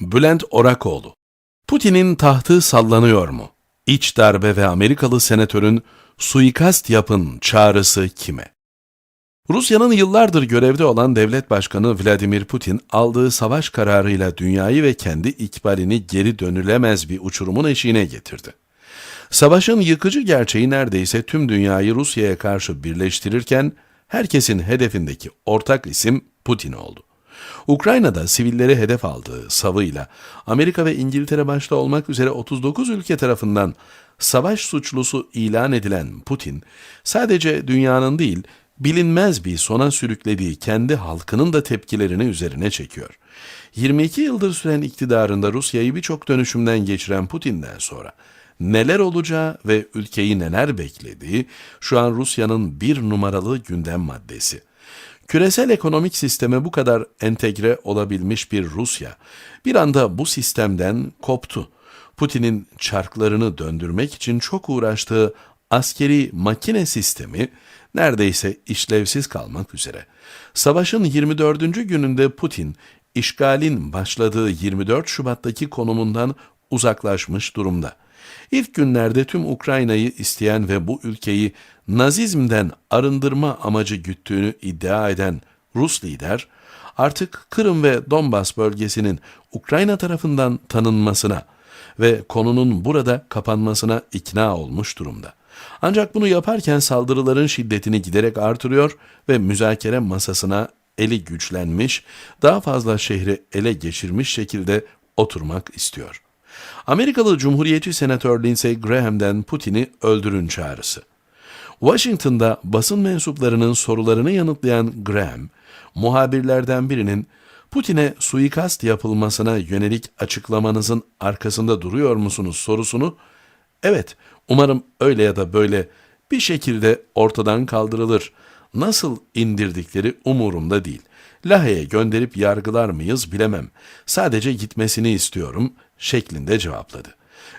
Bülent Orakoğlu Putin'in tahtı sallanıyor mu? İç darbe ve Amerikalı senatörün suikast yapın çağrısı kime? Rusya'nın yıllardır görevde olan devlet başkanı Vladimir Putin aldığı savaş kararıyla dünyayı ve kendi ikbalini geri dönülemez bir uçurumun eşiğine getirdi. Savaşın yıkıcı gerçeği neredeyse tüm dünyayı Rusya'ya karşı birleştirirken herkesin hedefindeki ortak isim Putin oldu. Ukrayna'da sivilleri hedef aldığı savıyla Amerika ve İngiltere başta olmak üzere 39 ülke tarafından savaş suçlusu ilan edilen Putin, sadece dünyanın değil, bilinmez bir sona sürüklediği kendi halkının da tepkilerini üzerine çekiyor. 22 yıldır süren iktidarında Rusya'yı birçok dönüşümden geçiren Putin'den sonra neler olacağı ve ülkeyi neler beklediği şu an Rusya'nın bir numaralı gündem maddesi. Küresel ekonomik sisteme bu kadar entegre olabilmiş bir Rusya bir anda bu sistemden koptu. Putin'in çarklarını döndürmek için çok uğraştığı askeri makine sistemi neredeyse işlevsiz kalmak üzere. Savaşın 24. gününde Putin, işgalin başladığı 24 Şubat'taki konumundan uzaklaşmış durumda. İlk günlerde tüm Ukrayna'yı isteyen ve bu ülkeyi Nazizmden arındırma amacı güttüğünü iddia eden Rus lider, artık Kırım ve Donbas bölgesinin Ukrayna tarafından tanınmasına ve konunun burada kapanmasına ikna olmuş durumda. Ancak bunu yaparken saldırıların şiddetini giderek artırıyor ve müzakere masasına eli güçlenmiş, daha fazla şehri ele geçirmiş şekilde oturmak istiyor. Amerikalı Cumhuriyetçi Senatör Lindsey Graham'den Putin'i öldürün çağrısı. Washington'da basın mensuplarının sorularını yanıtlayan Graham, muhabirlerden birinin Putin'e suikast yapılmasına yönelik açıklamanızın arkasında duruyor musunuz sorusunu, evet umarım öyle ya da böyle bir şekilde ortadan kaldırılır. Nasıl indirdikleri umurumda değil. Lahey'e gönderip yargılar mıyız bilemem. Sadece gitmesini istiyorum şeklinde cevapladı.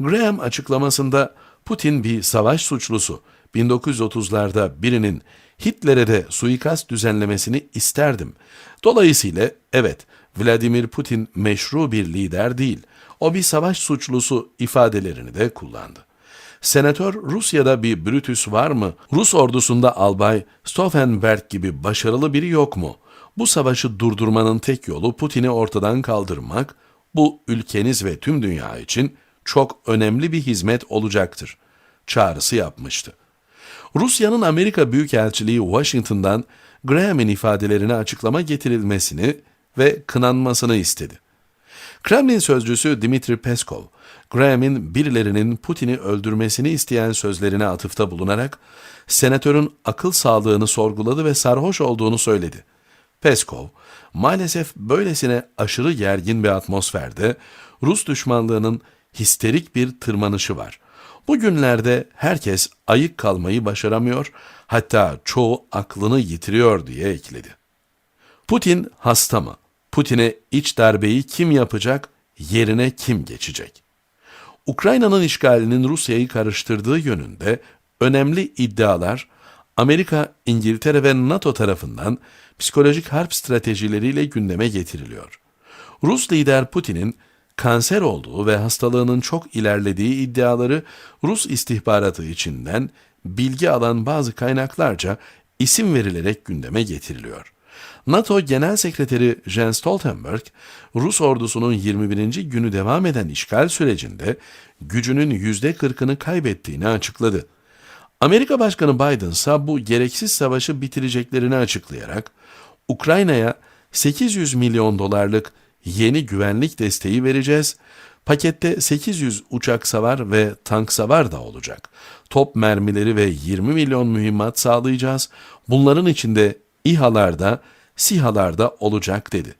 Graham açıklamasında Putin bir savaş suçlusu. 1930'larda birinin Hitler'e de suikast düzenlemesini isterdim. Dolayısıyla evet Vladimir Putin meşru bir lider değil. O bir savaş suçlusu ifadelerini de kullandı. Senatör Rusya'da bir Brutus var mı? Rus ordusunda albay Stauffenberg gibi başarılı biri yok mu? Bu savaşı durdurmanın tek yolu Putin'i ortadan kaldırmak, bu ülkeniz ve tüm dünya için çok önemli bir hizmet olacaktır. Çağrısı yapmıştı. Rusya'nın Amerika Büyükelçiliği Washington'dan Graham'in ifadelerine açıklama getirilmesini ve kınanmasını istedi. Kremlin sözcüsü Dmitri Peskov, Graham'in birilerinin Putin'i öldürmesini isteyen sözlerine atıfta bulunarak senatörün akıl sağlığını sorguladı ve sarhoş olduğunu söyledi. Peskov, maalesef böylesine aşırı gergin bir atmosferde Rus düşmanlığının histerik bir tırmanışı var. Bugünlerde herkes ayık kalmayı başaramıyor, hatta çoğu aklını yitiriyor diye ekledi. Putin hasta mı? Putin'e iç darbeyi kim yapacak, yerine kim geçecek? Ukrayna'nın işgalinin Rusya'yı karıştırdığı yönünde önemli iddialar Amerika, İngiltere ve NATO tarafından psikolojik harp stratejileriyle gündeme getiriliyor. Rus lider Putin'in kanser olduğu ve hastalığının çok ilerlediği iddiaları Rus istihbaratı içinden bilgi alan bazı kaynaklarca isim verilerek gündeme getiriliyor. NATO Genel Sekreteri Jens Stoltenberg, Rus ordusunun 21. günü devam eden işgal sürecinde gücünün %40'ını kaybettiğini açıkladı. Amerika Başkanı Biden ise bu gereksiz savaşı bitireceklerini açıklayarak Ukrayna'ya 800 milyon dolarlık yeni güvenlik desteği vereceğiz. Pakette 800 uçak savar ve tank savar da olacak. Top mermileri ve 20 milyon mühimmat sağlayacağız. Bunların içinde İHA'larda, SİHA'larda olacak dedi.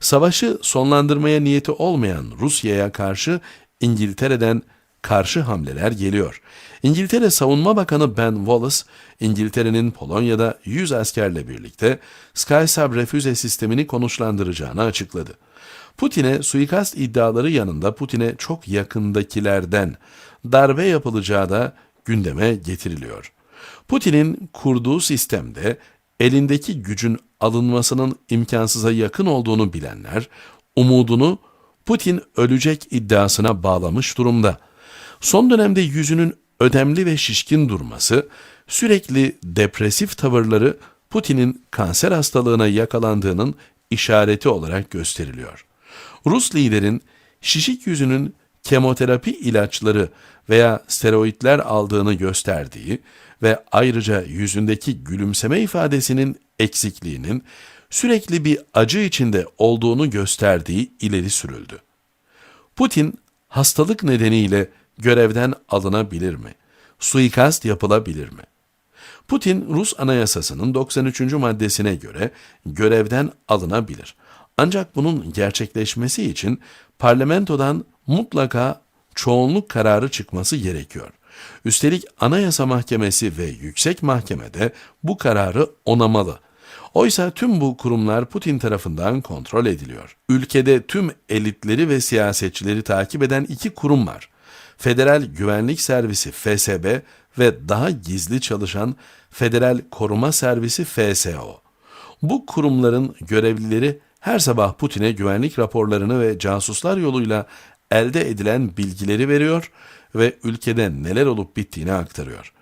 Savaşı sonlandırmaya niyeti olmayan Rusya'ya karşı İngiltere'den karşı hamleler geliyor. İngiltere Savunma Bakanı Ben Wallace, İngiltere'nin Polonya'da 100 askerle birlikte Skysab füze sistemini konuşlandıracağını açıkladı. Putin'e suikast iddiaları yanında Putin'e çok yakındakilerden darbe yapılacağı da gündeme getiriliyor. Putin'in kurduğu sistemde elindeki gücün alınmasının imkansıza yakın olduğunu bilenler umudunu Putin ölecek iddiasına bağlamış durumda. Son dönemde yüzünün ödemli ve şişkin durması, sürekli depresif tavırları Putin'in kanser hastalığına yakalandığının işareti olarak gösteriliyor. Rus liderin şişik yüzünün kemoterapi ilaçları veya steroidler aldığını gösterdiği ve ayrıca yüzündeki gülümseme ifadesinin eksikliğinin sürekli bir acı içinde olduğunu gösterdiği ileri sürüldü. Putin hastalık nedeniyle görevden alınabilir mi? Suikast yapılabilir mi? Putin Rus Anayasası'nın 93. maddesine göre görevden alınabilir. Ancak bunun gerçekleşmesi için parlamentodan mutlaka çoğunluk kararı çıkması gerekiyor. Üstelik Anayasa Mahkemesi ve Yüksek Mahkemede bu kararı onamalı. Oysa tüm bu kurumlar Putin tarafından kontrol ediliyor. Ülkede tüm elitleri ve siyasetçileri takip eden iki kurum var. Federal Güvenlik Servisi FSB ve daha gizli çalışan Federal Koruma Servisi FSO. Bu kurumların görevlileri her sabah Putin'e güvenlik raporlarını ve casuslar yoluyla elde edilen bilgileri veriyor ve ülkede neler olup bittiğini aktarıyor.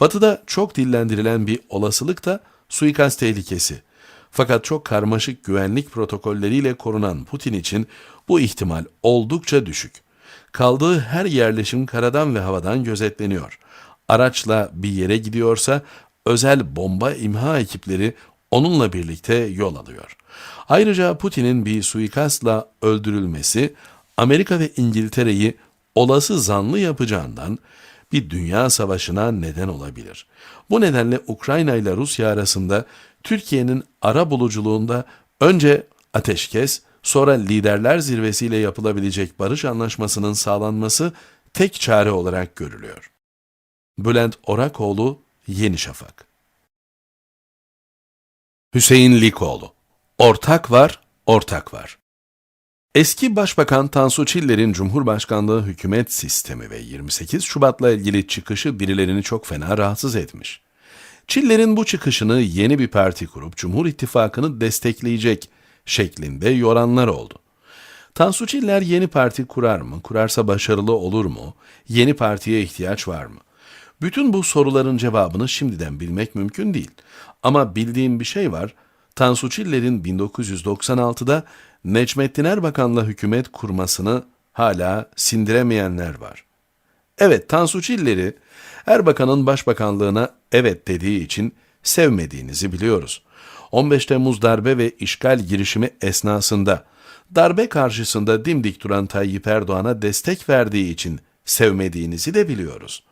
Batı'da çok dillendirilen bir olasılık da suikast tehlikesi. Fakat çok karmaşık güvenlik protokolleriyle korunan Putin için bu ihtimal oldukça düşük. Kaldığı her yerleşim karadan ve havadan gözetleniyor. Araçla bir yere gidiyorsa özel bomba imha ekipleri onunla birlikte yol alıyor. Ayrıca Putin'in bir suikastla öldürülmesi Amerika ve İngiltere'yi olası zanlı yapacağından bir dünya savaşına neden olabilir. Bu nedenle Ukrayna ile Rusya arasında Türkiye'nin ara buluculuğunda önce ateşkes, sonra liderler zirvesiyle yapılabilecek barış anlaşmasının sağlanması tek çare olarak görülüyor. Bülent Orakoğlu, Yeni Şafak Hüseyin Likoğlu Ortak var, ortak var. Eski Başbakan Tansu Çiller'in Cumhurbaşkanlığı hükümet sistemi ve 28 Şubat'la ilgili çıkışı birilerini çok fena rahatsız etmiş. Çiller'in bu çıkışını yeni bir parti kurup Cumhur İttifakı'nı destekleyecek şeklinde yoranlar oldu. Tansu Çiller yeni parti kurar mı? Kurarsa başarılı olur mu? Yeni partiye ihtiyaç var mı? Bütün bu soruların cevabını şimdiden bilmek mümkün değil. Ama bildiğim bir şey var. Tansu Çiller'in 1996'da Necmettin Erbakan'la hükümet kurmasını hala sindiremeyenler var. Evet Tansu Çiller'i Erbakan'ın başbakanlığına evet dediği için sevmediğinizi biliyoruz. 15 Temmuz darbe ve işgal girişimi esnasında darbe karşısında dimdik duran Tayyip Erdoğan'a destek verdiği için sevmediğinizi de biliyoruz.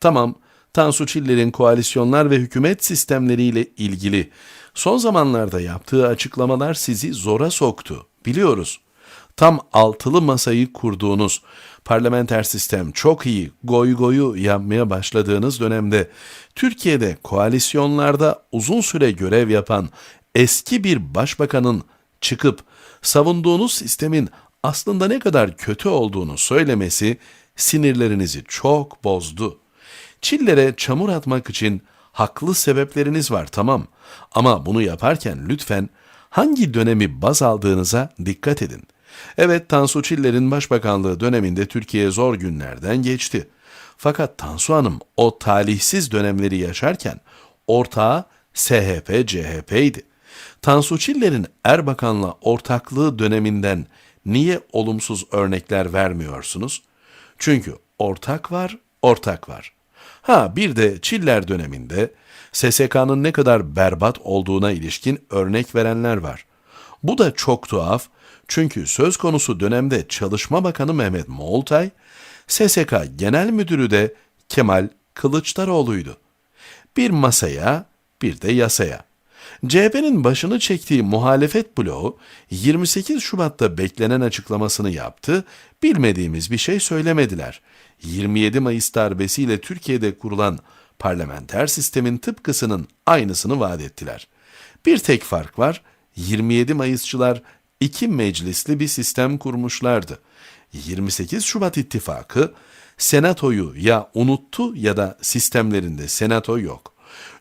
Tamam, Tansu Çiller'in koalisyonlar ve hükümet sistemleriyle ilgili son zamanlarda yaptığı açıklamalar sizi zora soktu. Biliyoruz. Tam altılı masayı kurduğunuz, parlamenter sistem çok iyi, goy goyu yapmaya başladığınız dönemde Türkiye'de koalisyonlarda uzun süre görev yapan eski bir başbakanın çıkıp savunduğunuz sistemin aslında ne kadar kötü olduğunu söylemesi sinirlerinizi çok bozdu. Çillere çamur atmak için haklı sebepleriniz var tamam ama bunu yaparken lütfen hangi dönemi baz aldığınıza dikkat edin. Evet Tansu Çiller'in başbakanlığı döneminde Türkiye zor günlerden geçti. Fakat Tansu Hanım o talihsiz dönemleri yaşarken ortağı SHP CHP'ydi. Tansu Çiller'in Erbakan'la ortaklığı döneminden niye olumsuz örnekler vermiyorsunuz? Çünkü ortak var, ortak var. Ha bir de Çiller döneminde SSK'nın ne kadar berbat olduğuna ilişkin örnek verenler var. Bu da çok tuhaf çünkü söz konusu dönemde Çalışma Bakanı Mehmet Moğoltay, SSK Genel Müdürü de Kemal Kılıçdaroğlu'ydu. Bir masaya, bir de yasaya. CHP'nin başını çektiği muhalefet bloğu 28 Şubat'ta beklenen açıklamasını yaptı, bilmediğimiz bir şey söylemediler. 27 Mayıs darbesiyle Türkiye'de kurulan parlamenter sistemin tıpkısının aynısını vaat ettiler. Bir tek fark var, 27 Mayısçılar iki meclisli bir sistem kurmuşlardı. 28 Şubat ittifakı senatoyu ya unuttu ya da sistemlerinde senato yok.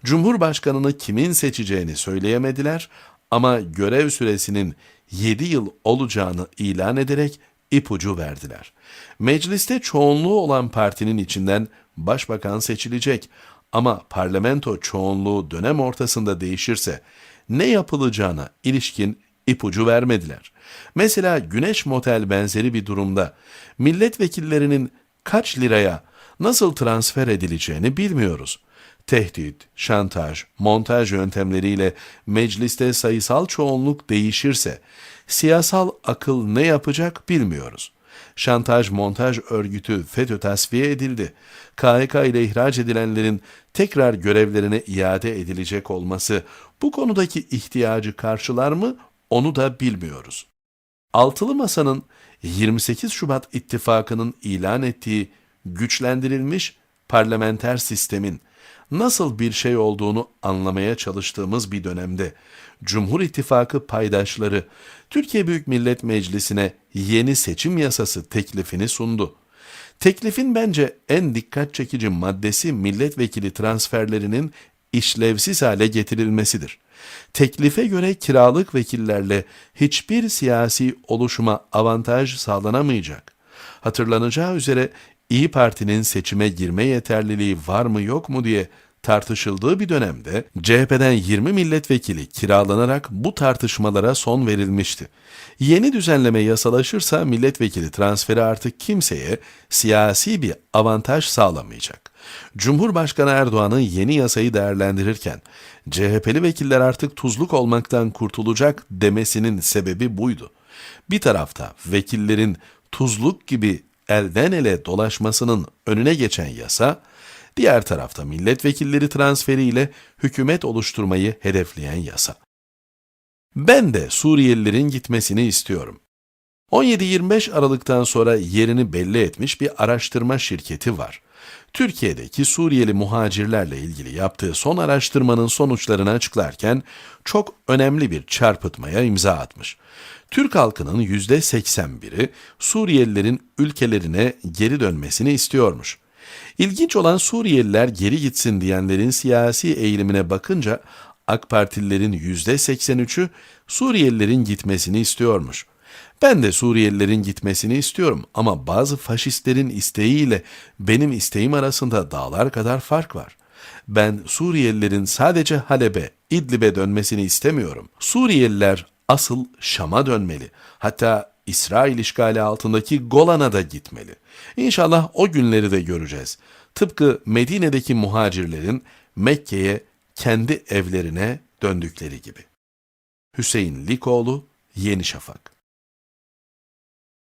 Cumhurbaşkanını kimin seçeceğini söyleyemediler ama görev süresinin 7 yıl olacağını ilan ederek ipucu verdiler. Mecliste çoğunluğu olan partinin içinden başbakan seçilecek ama parlamento çoğunluğu dönem ortasında değişirse ne yapılacağına ilişkin ipucu vermediler. Mesela Güneş Motel benzeri bir durumda milletvekillerinin kaç liraya nasıl transfer edileceğini bilmiyoruz. Tehdit, şantaj, montaj yöntemleriyle mecliste sayısal çoğunluk değişirse siyasal akıl ne yapacak bilmiyoruz. Şantaj montaj örgütü FETÖ tasfiye edildi. KHK ile ihraç edilenlerin tekrar görevlerine iade edilecek olması bu konudaki ihtiyacı karşılar mı onu da bilmiyoruz. Altılı Masa'nın 28 Şubat ittifakının ilan ettiği güçlendirilmiş parlamenter sistemin nasıl bir şey olduğunu anlamaya çalıştığımız bir dönemde Cumhur İttifakı paydaşları Türkiye Büyük Millet Meclisi'ne yeni seçim yasası teklifini sundu. Teklifin bence en dikkat çekici maddesi milletvekili transferlerinin işlevsiz hale getirilmesidir. Teklife göre kiralık vekillerle hiçbir siyasi oluşuma avantaj sağlanamayacak. Hatırlanacağı üzere İyi Parti'nin seçime girme yeterliliği var mı yok mu diye tartışıldığı bir dönemde CHP'den 20 milletvekili kiralanarak bu tartışmalara son verilmişti. Yeni düzenleme yasalaşırsa milletvekili transferi artık kimseye siyasi bir avantaj sağlamayacak. Cumhurbaşkanı Erdoğan'ın yeni yasayı değerlendirirken CHP'li vekiller artık tuzluk olmaktan kurtulacak demesinin sebebi buydu. Bir tarafta vekillerin tuzluk gibi elden ele dolaşmasının önüne geçen yasa, diğer tarafta milletvekilleri transferiyle hükümet oluşturmayı hedefleyen yasa. Ben de Suriyelilerin gitmesini istiyorum. 17-25 Aralık'tan sonra yerini belli etmiş bir araştırma şirketi var. Türkiye'deki Suriyeli muhacirlerle ilgili yaptığı son araştırmanın sonuçlarını açıklarken çok önemli bir çarpıtmaya imza atmış. Türk halkının %81'i Suriyelilerin ülkelerine geri dönmesini istiyormuş. İlginç olan Suriyeliler geri gitsin diyenlerin siyasi eğilimine bakınca AK Partililerin %83'ü Suriyelilerin gitmesini istiyormuş. Ben de Suriyelilerin gitmesini istiyorum ama bazı faşistlerin isteğiyle benim isteğim arasında dağlar kadar fark var. Ben Suriyelilerin sadece Halep'e, İdlib'e dönmesini istemiyorum. Suriyeliler asıl Şam'a dönmeli. Hatta İsrail işgali altındaki Golan'a da gitmeli. İnşallah o günleri de göreceğiz. Tıpkı Medine'deki muhacirlerin Mekke'ye kendi evlerine döndükleri gibi. Hüseyin Likoğlu, Yeni Şafak